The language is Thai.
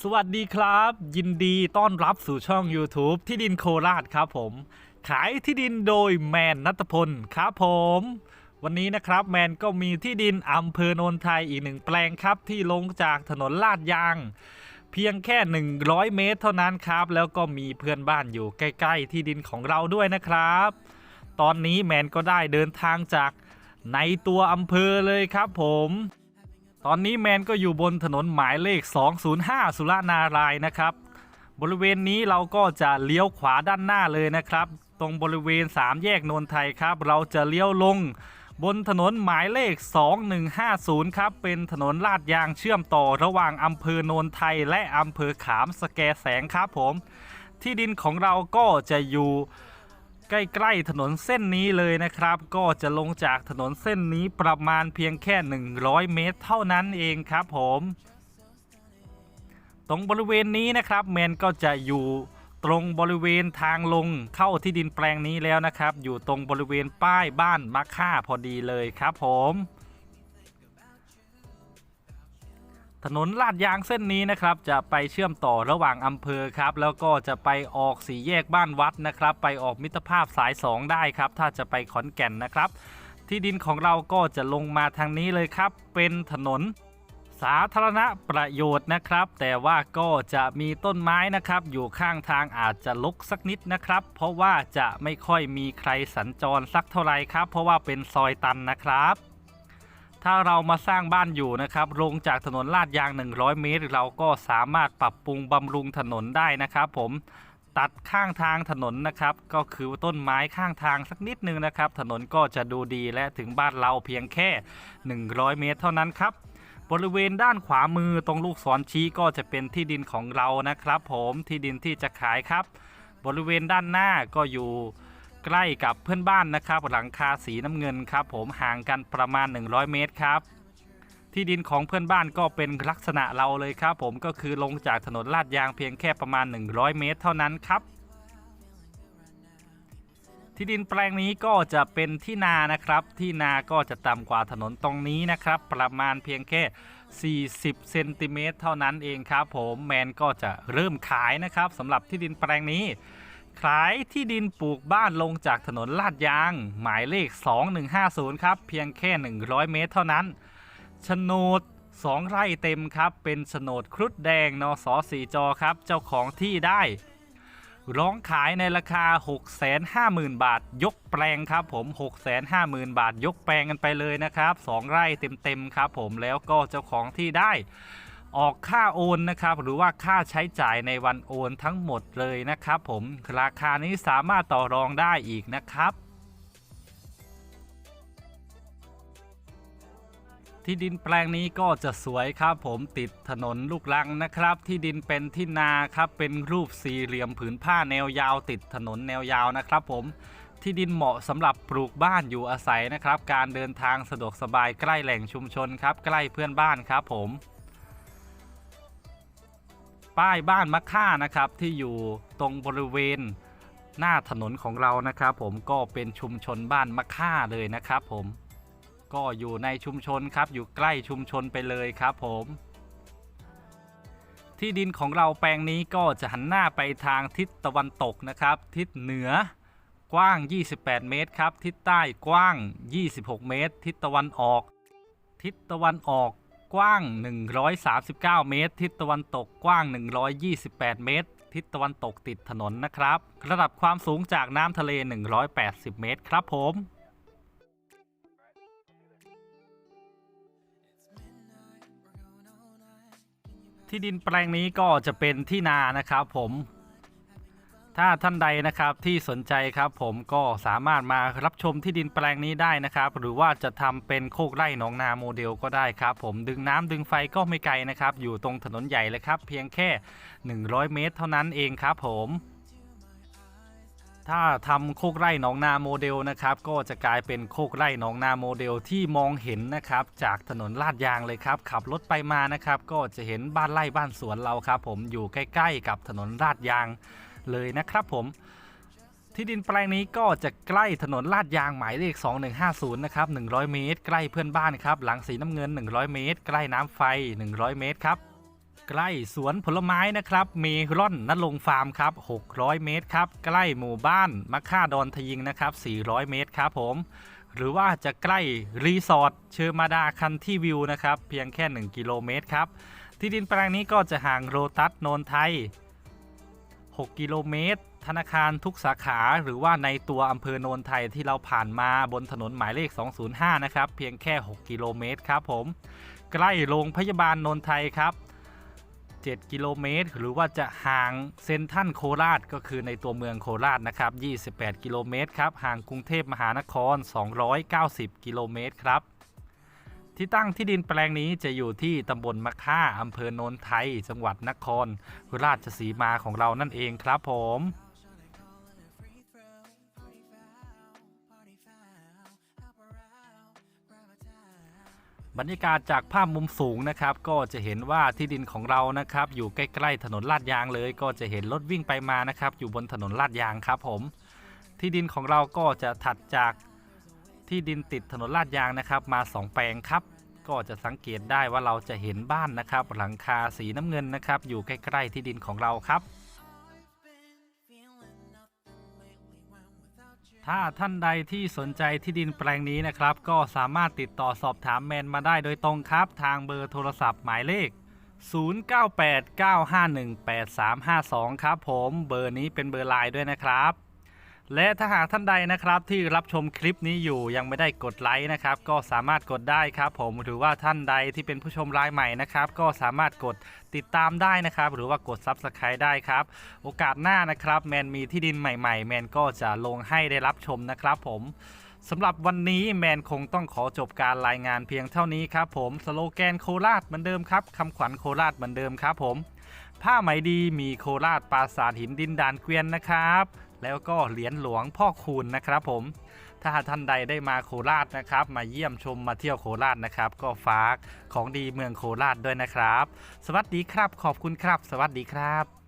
สวัสดีครับ ยินดีต้อนรับสู่ช่อง YouTube ที่ดินโคราชครับผม ขายที่ดินโดยแมนนัตพลครับผม วันนี้นะครับแมนก็มีที่ดินอำเภอโนนไทยอีกหนึ่งแปลงครับ ที่ลงจากถนนลาดยาง เพียงแค่ 100 เมตรเท่านั้นครับ แล้วก็มีเพื่อนบ้านอยู่ใกล้ๆ ที่ดินของเราด้วยนะครับ ตอนนี้แมนก็ได้เดินทางจากในตัวอำเภอเลยครับผม ตอนนี้แมนก็อยู่บนถนนหมายเลข 205 สุรนารายนะครับ บริเวณนี้เราก็จะเลี้ยวขวาด้านหน้าเลยนะครับ ตรงบริเวณ 3 แยกนนไทยครับ เราจะเลี้ยวลงบนถนนหมายเลข 2150 ครับ เป็นถนนลาดยางเชื่อมต่อระหว่างอำเภอโนนไทยและอำเภอขามสแกแสงครับผม ที่ดินของเราก็จะอยู่ ใกล้ๆถนนเส้นนี้เลยนะครับ ก็จะลงจากถนนเส้นนี้ประมาณเพียงแค่ 100 เมตร เท่านั้นเองครับผม ตรงบริเวณนี้นะครับแมนก็จะอยู่ตรงบริเวณทางลงเข้าที่ดินแปลงนี้แล้วนะครับ อยู่ตรงบริเวณป้ายบ้านมะค่าพอดีเลยครับผม ถนนลาดยางเส้นนี้นะครับจะไปเชื่อมต่อระหว่างอำเภอครับ แล้วก็จะไปออกสี่แยกบ้านวัดนะครับ ไปออกมิตรภาพสาย 2 ได้ครับ ถ้าจะไปขอนแก่นนะครับ ที่ดินของเราก็จะลงมาทางนี้เลยครับ เป็นถนนสาธารณประโยชน์นะครับ แต่ว่าก็จะมีต้นไม้นะครับ อยู่ข้างทางอาจจะลกสักนิดนะครับ เพราะว่าจะไม่ค่อยมีใครสัญจรสักเท่าไหร่ครับ เพราะว่าเป็นซอยตันนะครับ ถ้าเรามาสร้างบ้านอยู่นะครับลงจากถนนลาดยาง 100 เมตร เราก็สามารถปรับปรุงบำรุงถนนได้นะครับ ผมตัดข้างทางถนนนะครับ ก็คือต้นไม้ข้างทางสักนิดนึงนะครับ ถนนก็จะดูดีและถึงบ้านเราเพียงแค่ 100 เมตร เท่านั้นครับบริเวณด้านขวามือตรงลูกศรชี้ก็จะเป็นที่ดินของเรานะครับ ผมที่ดินที่จะขายครับ บริเวณด้านหน้าก็อยู่ ใกล้กับเพื่อนบ้านนะครับ หลังคาสีน้ำเงินครับผมห่างกันประมาณ 100 เมตรครับ ที่ดินของเพื่อนบ้านก็เป็นลักษณะเราเลยครับ ผมก็คือลงจากถนนลาดยางเพียงแค่ประมาณ 100 เมตร เท่านั้นครับที่ดินแปลงนี้ก็จะเป็นที่นานะครับ ที่นาก็จะต่ำกว่าถนนตรงนี้นะครับ ประมาณเพียงแค่ 40 เซนติเมตรเท่านั้นเองครับ ผมแมนก็จะเริ่มขายนะครับสำหรับที่ดินแปลงนี้ ขายที่ดินปลูกบ้านลงจากถนนลาดยาง หมายเลข 2150 ครับ เพียงแค่ 100 เมตรเท่านั้นโฉนด2 ไร่เต็มครับ เป็นโฉนดครุฑแดงนสสีจอครับ เจ้าของที่ได้ ร้องขายในราคา 650,000 บาท ยกแปลงครับผม 650,000 บาท ยกแปลงกันไปเลยนะครับ 2 ไร่เต็มๆครับผมแล้วก็เจ้าของที่ได้ ออกค่าโอนนะครับ หรือว่าค่าใช้จ่ายในวันโอนทั้งหมดเลยนะครับ ผมราคานี้สามารถต่อรองได้อีกนะครับที่ดินแปลงนี้ก็จะสวยครับผมติดถนนลูกรังนะครับ ที่ดินเป็นที่นาครับเป็นรูปสี่เหลี่ยมผืนผ้าแนวยาว ติดถนนแนวยาวนะครับผมที่ดินเหมาะสำหรับปลูกบ้านอยู่อาศัยนะครับ การเดินทางสะดวกสบายใกล้แหล่งชุมชนครับ ใกล้เพื่อนบ้านครับผม ป้ายบ้านมะค่านะครับที่อยู่ตรงบริเวณหน้าถนนของเรานะครับผมก็เป็นชุมชนบ้านมะค่าเลยนะครับผมก็อยู่ในชุมชนครับอยู่ใกล้ชุมชนไปเลยครับผมที่ดินของเราแปลงนี้ก็จะหันหน้าไปทางทิศตะวันตกนะครับ ทิศเหนือกว้าง 28 เมตรครับ ทิศใต้กว้าง 26 เมตร ทิศตะวันออก ทิศตะวันออก กว้าง 139 เมตร ทิศตะวันตกกว้าง 128 เมตร ทิศตะวันตกติดถนนนะครับ ระดับความสูงจากน้ำทะเล 180 เมตรครับผมที่ดินแปลงนี้ก็จะเป็นที่นานะครับผม ถ้าท่านใดนะครับที่สนใจครับผมก็สามารถมารับชมที่ดินแปลงนี้ได้นะครับ หรือว่าจะทำเป็นโคกไร่หนองนาโมเดลก็ได้ครับผมดึงน้ำดึงไฟก็ไม่ไกลนะครับ อยู่ตรงถนนใหญ่เลยครับ เพียงแค่ 100 เมตร เท่านั้นเองครับผมถ้าทำโคกไร่หนองนาโมเดลนะครับ ก็จะกลายเป็นโคกไร่หนองนาโมเดลที่มองเห็นนะครับ จากถนนลาดยางเลยครับ ขับรถไปมานะครับ ก็จะเห็นบ้านไร่บ้านสวนเราครับ ผมอยู่ใกล้ ๆ กับถนนลาดยาง เลยนะครับผม ที่ดินแปลงนี้ก็จะใกล้ถนนลาดยางหมายเลข 2150 นะครับ 100 เมตร ใกล้เพื่อนบ้านครับ หลังสีน้ำเงิน 100 เมตร ใกล้น้ำไฟ 100 เมตรครับใกล้สวนผลไม้นะครับเมลอนนลงฟาร์มครับ 600 เมตรครับ ใกล้หมู่บ้านมะค่าดอนทยิงนะครับ 400 เมตรครับผม หรือว่าจะใกล้รีสอร์ทเชอร์มาดาคันที่วิวนะครับ เพียงแค่ 1 กิโลเมตรครับ ที่ดินแปลงนี้ก็จะห่างโรตัสโนนไทย 6 กิโลเมตร ธนาคารทุกสาขาหรือว่าในตัวอำเภอโนนไทยที่เราผ่านมาบนถนนหมายเลข 205 นะครับ เพียงแค่ 6 กิโลเมตรครับผม ใกล้โรงพยาบาลโนนไทยครับ 7 กิโลเมตร หรือว่าจะห่างเซนทันโคราชก็คือในตัวเมืองโคราชนะครับ 28 กิโลเมตรครับ ห่างกรุงเทพมหานคร 290 กิโลเมตรครับ ที่ตั้งที่ดินแปลงนี้จะอยู่ที่ตำบลมะค่าอำเภอโนนไทย จังหวัดนคร ราชสีมาของเรานั่นเองครับผมบรรยากาศจากภาพมุมสูงนะครับก็จะเห็นว่าที่ดินของเรานะครับ อยู่ใกล้ๆถนนลาดยางเลย ก็จะเห็นรถวิ่งไปมานะครับ อยู่บนถนนลาดยางครับผม ที่ดินของเราก็จะถัดจาก ที่ดินติดถนนลาดยางนะครับ มา 2 แปลงครับ ก็จะสังเกตได้ว่าเราจะเห็นบ้านนะครับ หลังคาสีน้ำเงินนะครับ อยู่ใกล้ๆที่ดินของเราครับ ถ้าท่านใดที่สนใจที่ดินแปลงนี้นะครับ ก็สามารถติดต่อสอบถามแมนมาได้โดยตรงครับ ทางเบอร์โทรศัพท์หมายเลข 0989518352 ครับผมเบอร์นี้เป็นเบอร์ไลน์ด้วยนะครับ และถ้าหากท่านใดนะครับที่รับชมคลิปนี้อยู่ยังไม่ได้กดไลค์นะครับก็สามารถกดได้ครับผมหรือว่าท่านใดที่เป็นผู้ชมรายใหม่นะครับก็สามารถกดติดตามได้นะครับ หรือว่ากด Subscribe ได้ครับ โอกาสหน้านะครับแมนมีที่ดินใหม่ๆ แมนก็จะลงให้ได้รับชมนะครับผมสำหรับวันนี้แมนคงต้องขอจบการรายงานเพียงเท่านี้ครับผมสโลแกนโคราชเหมือนเดิมครับคำขวัญโคราชเหมือนเดิมครับผม ผ้าไหมดีมีโคราชปราสาทหินดินดานเกวียนนะครับ แล้วก็เหรียญหลวงพ่อคูณนะครับผม ถ้าท่านใดได้มาโคราชนะครับ มาเยี่ยมชมมาเที่ยวโคราชนะครับ ก็ฝากของดีเมืองโคราชด้วยนะครับ สวัสดีครับ ขอบคุณครับ สวัสดีครับ